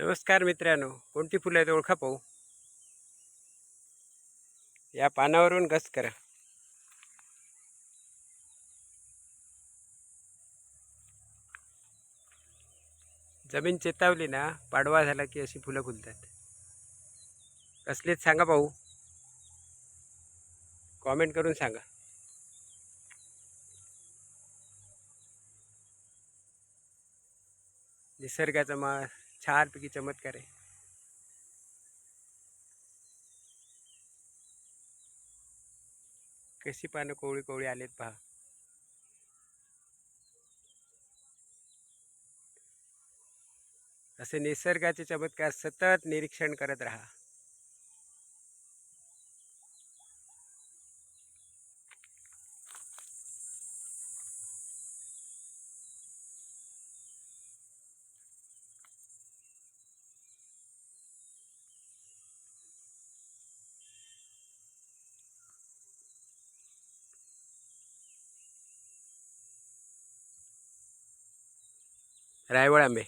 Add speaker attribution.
Speaker 1: नमस्कार मित्रांनो कोणती फुलं आहेत ओळखा पाहू? या पानावरून गस करा. जमीन चेतावली ना पाडवा झाला की अशी फुलं फुलतात. कसलीच सांगा पाहू. कॉमेंट करून सांगा. निसर्गाचा मा छानपैकी चमत्कार आहे. कशी पानं कोवळी कोवळी आलेत पहा. असे निसर्गाचे चमत्कार सतत निरीक्षण करत राहा. રાયવળ આંબે